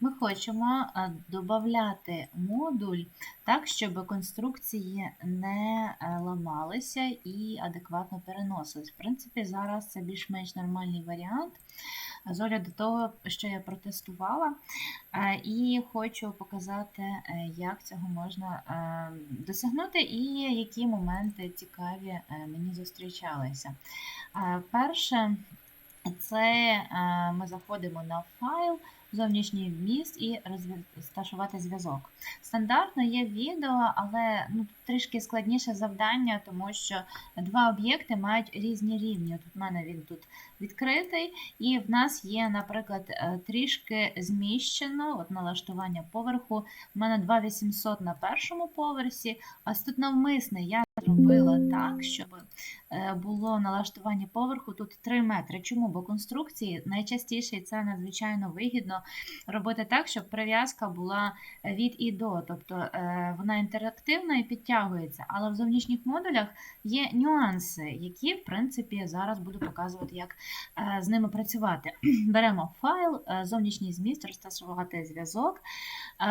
Ми хочемо додати модуль так, щоб конструкції не е, ламалися і адекватно переносились. В принципі, зараз це більш-менш нормальний варіант. З огляду того, що я протестувала, Е, і хочу показати, е, як цього можна е, досягнути, і які моменти цікаві е, мені зустрічалися. Е, Перше, це е, ми заходимо на файл, зовнішній вміст і розташувати зв'язок. Стандартно є відео, але ну, трішки складніше завдання, тому що два об'єкти мають різні рівні. Тут в мене він тут відкритий, і в нас є, наприклад, е, трішки зміщено от налаштування поверху. У мене 2800 на першому поверсі, а тут навмисне я зробила так, щоб е, було налаштування поверху тут 3 метри. Чому? Бо конструкції найчастіше це надзвичайно вигідно робити так, щоб прив'язка була від і до, тобто е, вона інтерактивна і підтягується. Але в зовнішніх модулях є нюанси, які, в принципі, зараз буду показувати, як з ними працювати. Беремо файл, зовнішній зміст, розташувати зв'язок.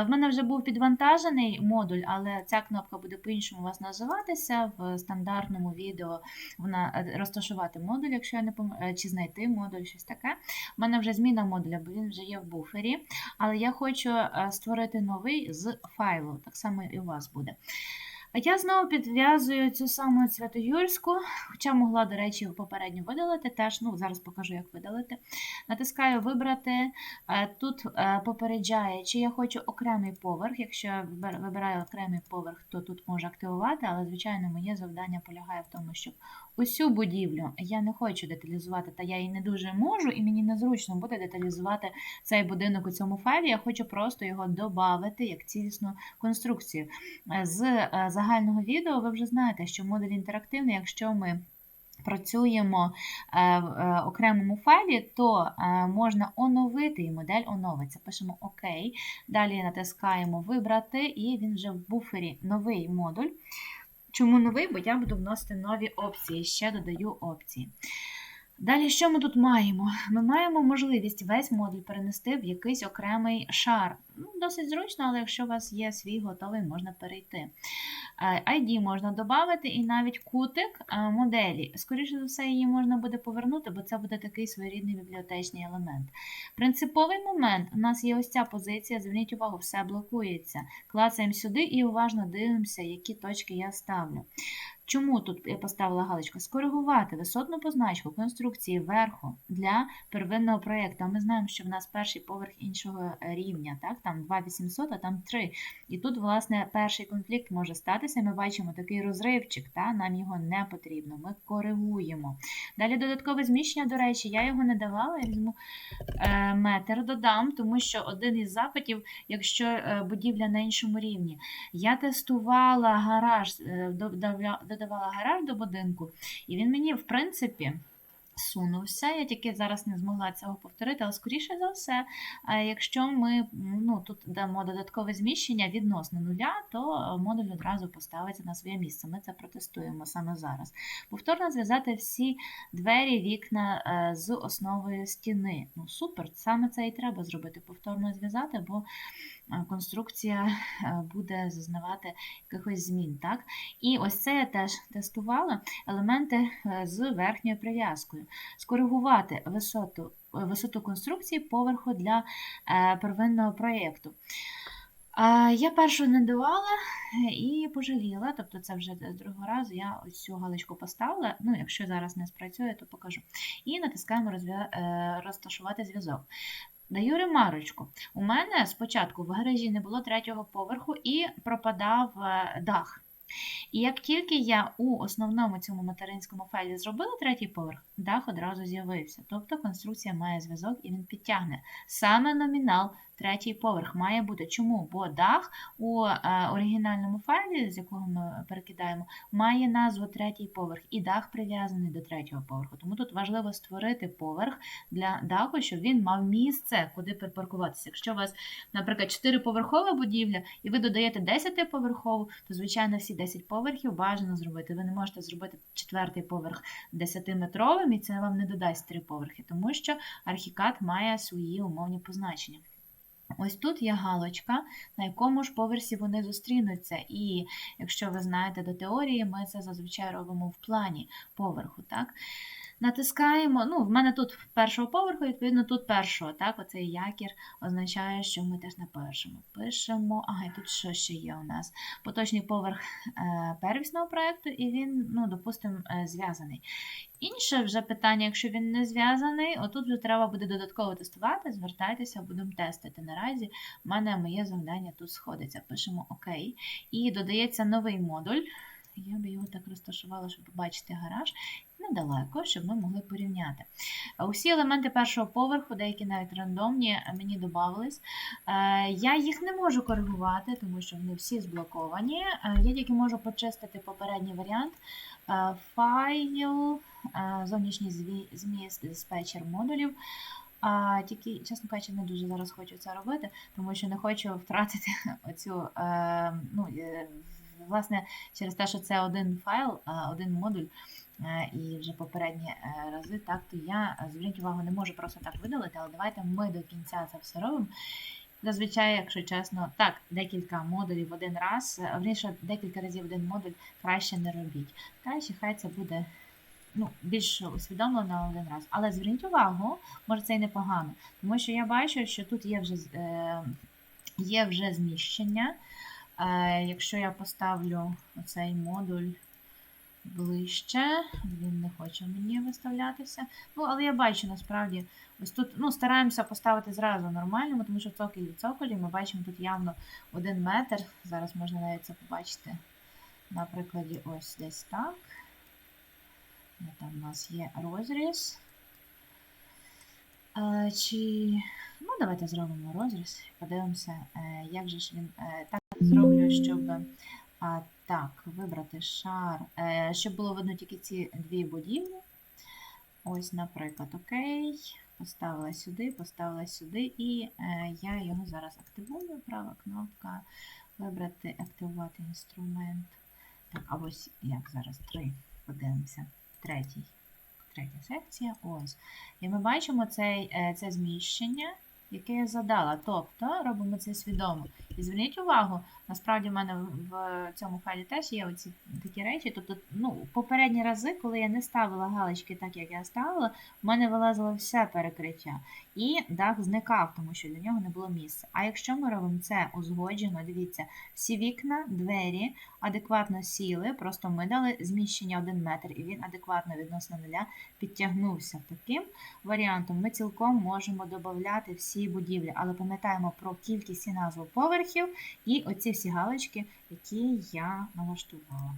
В мене вже був підвантажений модуль, але ця кнопка буде по-іншому у вас називатися. В стандартному відео вона е, розташувати модуль, якщо я не пом... Е, чи знайти модуль, щось таке. У мене вже зміна модуля, бо він вже є в буфері. Але я хочу е, створити новий з файлу. Так само і у вас буде. А я знову підв'язую цю саму Святоюрську, хоча могла, до речі, попередньо видалити. Теж, ну, зараз покажу, як видалити. Натискаю Вибрати. Тут попереджає, чи я хочу окремий поверх. Якщо я вибираю окремий поверх, то тут можу активувати, але, звичайно, моє завдання полягає в тому, щоб усю будівлю я не хочу деталізувати, та я її не дуже можу, і мені незручно буде деталізувати цей будинок у цьому файлі. Я хочу просто його додати як цілісну конструкцію. З загального відео ви вже знаєте, що модуль інтерактивний, якщо ми працюємо е, в е, окремому файлі, то е, можна оновити і модель оновиться. Пишемо ОК. Далі натискаємо Вибрати, і він вже в буфері новий модуль. Чому новий? Бо я буду вносити нові опції, ще додаю опції. Далі, що ми тут маємо? Ми маємо можливість весь модуль перенести в якийсь окремий шар. Ну, Досить зручно, але якщо у вас є свій готовий, можна перейти. ID можна додати і навіть кутик моделі. Скоріше за все, її можна буде повернути, бо це буде такий своєрідний бібліотечний елемент. Принциповий момент у нас є ось ця позиція. Зверніть увагу, все блокується. Клацаємо сюди і уважно дивимося, які точки я ставлю. Чому тут я поставила галочку? Скоригувати висотну позначку конструкції верху для первинного проєкту. Ми знаємо, що в нас перший поверх іншого рівня, так? там 2800, а там 3. І тут, власне, перший конфлікт може статися. Ми бачимо такий розривчик, та? нам його не потрібно. Ми коригуємо. Далі додаткове зміщення, до речі, я його не давала, я візьму е, метр додам, тому що один із запитів, якщо е, будівля на іншому рівні. Я тестувала гараж, е, додавала гараж до будинку, і він мені, в принципі, сунувся. Я тільки зараз не змогла цього повторити, але, скоріше за все, якщо ми ну, тут дамо додаткове зміщення відносно нуля, то модуль одразу поставиться на своє місце. Ми це протестуємо саме зараз. Повторно зв'язати всі двері, вікна е, з основою стіни. Ну, Супер, саме це і треба зробити. Повторно зв'язати, бо конструкція е, буде зазнавати якихось змін. Так? І ось це я теж тестувала елементи е, з верхньою прив'язкою. Скоригувати висоту висоту конструкції поверху для е, первинного проєкту. Я першу не давала і пожаліла, тобто це вже з другого разу я ось цю галочку поставила. Ну, якщо зараз не спрацює, то покажу. І натискаємо розташувати зв'язок. Даю ремарочку. У мене спочатку в гаражі не було третього поверху і пропадав е, дах. І як тільки я у основному цьому материнському файлі зробила третій поверх, дах одразу з'явився. Тобто конструкція має зв'язок і він підтягне. Саме номінал третій поверх має бути. Чому? Бо дах у е, оригінальному файлі, з якого ми перекидаємо, має назву третій поверх, і дах прив'язаний до третього поверху. Тому тут важливо створити поверх для даху, щоб він мав місце, куди припаркуватися. Якщо у вас, наприклад, 4-поверхова будівля, і ви додаєте 10-поверхову, то, звичайно, всі 10 поверхів бажано зробити. Ви не можете зробити четвертий поверх 10-метровим, і це вам не додасть три поверхи, тому що архікат має свої умовні позначення. Ось тут є галочка, на якому ж поверсі вони зустрінуться. І якщо ви знаєте до теорії, ми це зазвичай робимо в плані поверху. Так? Натискаємо, ну, в мене тут першого поверху, відповідно, тут першого. Так? Оцей якір означає, що ми теж на першому. Пишемо, ага, тут що ще є у нас? Поточний поверх е, первісного проєкту, і він, ну, допустимо, е, зв'язаний. Інше вже питання, якщо він не зв'язаний, отут вже треба буде додатково тестувати, звертайтеся, будемо тестити. Наразі в мене моє завдання тут сходиться. Пишемо ОК. І додається новий модуль. Я би його так розташувала, щоб побачити гараж недалеко, щоб ми могли порівняти. Усі елементи першого поверху, деякі навіть рандомні, мені додавались. Е, Я їх не можу коригувати, тому що вони всі зблоковані. Е, Я тільки можу почистити попередній варіант. Е, Файл, зовнішній зміст, диспетчер модулів. А, тільки, чесно кажучи, не дуже зараз хочу це робити, тому що не хочу втратити оцю, ну, власне, через те, що це один файл, один модуль, і вже попередні е, рази, так, то я, е, зверніть увагу, не можу просто так видалити, але давайте ми до кінця це все робимо. Зазвичай, якщо чесно, так, декілька модулів один раз, е, вірніше, декілька разів один модуль краще не робіть. Краще хай це буде ну, більш усвідомлено один раз. Але зверніть увагу, може це і непогано, тому що я бачу, що тут є вже, є вже зміщення. Якщо я поставлю цей модуль ближче, він не хоче мені виставлятися. Ну, але я бачу насправді, ось тут ну, стараємося поставити зразу нормально, тому що цоколь від цоколі ми бачимо тут явно один метр. Зараз можна навіть це побачити на прикладі ось десь так. Там у нас є розріз. Чи... Ну, давайте зробимо розріз. Подивимося, е, як же ж він. Е, зроблю, щоб так, вибрати шар, е, щоб було видно тільки ці дві будівлі. Ось, наприклад, окей. Поставила сюди, поставила сюди, і е, я його зараз активую. Права кнопка. Вибрати, активувати інструмент. Так, а ось як зараз три. Подивимося. Третій. Третя секція. Ось. І ми бачимо цей, е, це зміщення, яке я задала. Тобто робимо це свідомо. І зверніть увагу, насправді в мене в цьому файлі теж є оці такі речі. Тобто, ну, попередні рази, коли я не ставила галочки так, як я ставила, в мене вилазило все перекриття. І дах зникав, тому що для нього не було місця. А якщо ми робимо це узгоджено, дивіться, всі вікна, двері адекватно сіли, просто ми дали зміщення 1 метр, і він адекватно відносно нуля підтягнувся. Таким варіантом ми цілком можемо додати всі будівлі, але пам'ятаємо про кількість і назву поверхів і оці всі галочки, які я налаштувала.